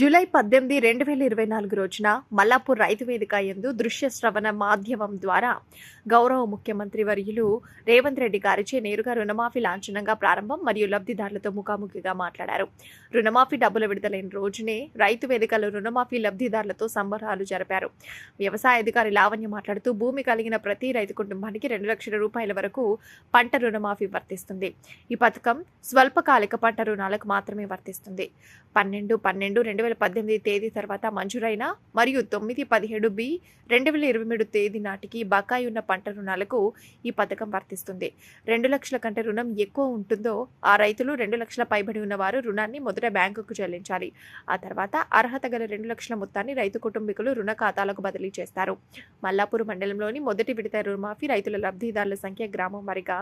July పద్దెనిమిది రెండు వేల ఇరవై నాలుగు రోజున మల్లాపూర్ రైతు వేదిక ఎందు దృశ్య శ్రవణ మాధ్యమం ద్వారా గౌరవ ముఖ్యమంత్రి వర్యులు రేవంత్ రెడ్డి గారిచే నేరుగా రుణమాఫీ లాంఛనంగా ప్రారంభం మరియు లబ్ధిదారులతో ముఖాముఖిగా మాట్లాడారు. రుణమాఫీ డబ్బులు విడుదలైన రోజునే రైతు వేదికలో రుణమాఫీ లబ్ధిదారులతో సంబరాలు జరిపారు. వ్యవసాయ అధికారి లావణ్య మాట్లాడుతూ భూమి కలిగిన ప్రతి రైతు కుటుంబానికి రెండు లక్షల రూపాయల వరకు పంట రుణమాఫీ వర్తిస్తుంది. ఈ పథకం స్వల్పకాలిక పంట రుణాలకు మాత్రమే వర్తిస్తుంది. పన్నెండు పన్నెండు రెండు వేల పద్దెనిమిది తేదీ తర్వాత మంజూరైన మరియు తొమ్మిది పదిహేడు బి రెండు వేల ఇరవై మూడు తేదీ నాటికి బకాయి ఉన్న పంట రుణాలకు ఈ పథకం వర్తిస్తుంది. రెండు లక్షల కంటే రుణం ఎక్కువ ఉంటుందో ఆ రైతులు రెండు లక్షల పైబడి ఉన్నవారు రుణాన్ని మొదట బ్యాంకుకు చెల్లించాలి. ఆ తర్వాత అర్హత గల రెండు లక్షల మొత్తాన్ని రైతు కుటుంబీకులు రుణ ఖాతాలకు బదిలీ చేస్తారు. మల్లాపూర్ మండలంలోని మొదటి విడత రుణమాఫీ రైతుల లబ్ధిదారుల సంఖ్య గ్రామం వారిగా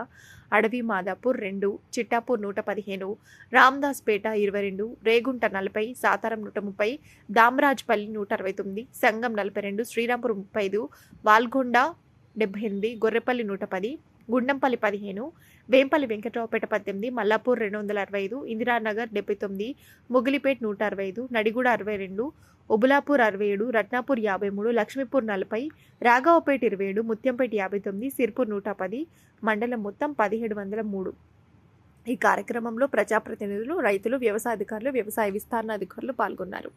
అడవి మాదాపూర్ రెండు చిట్టాపూర్ నూట పదిహేను రామ్దాస్పేట ఇరవై రెండు రేగుంట నలభై సాతారం నూట ముప్పై దామరాజ్పల్లి నూట అరవై తొమ్మిది సంగం నలభై రెండు శ్రీరాంపూర్ ముప్పై ఐదు వాల్గొండ డెబ్బై ఎనిమిది గొర్రెపల్లి నూట పది గుండంపల్లి పదిహేను వేంపల్లి వెంకటరావుపేట పద్దెనిమిది మల్లాపూర్ రెండు వందల అరవై ఐదు ఇందిరానగర్ డెబ్బై తొమ్మిది ముగిలిపేట నూట అరవై ఐదు నడిగూడ అరవై రెండు ఒబులాపూర్ అరవై ఏడు రత్నాపూర్ యాభై మూడు లక్ష్మీపూర్ నలభై రాఘవపేట ఇరవై ఏడు ముత్యంపేట యాభై తొమ్మిది సిర్పూర్ నూట పది మండలం మొత్తం పదిహేడు వందల మూడు. ఈ కార్యక్రమంలో ప్రజాప్రతినిధులు రైతులు వ్యవసాయ అధికారులు వ్యవసాయ విస్తరణ అధికారులు పాల్గొన్నారు.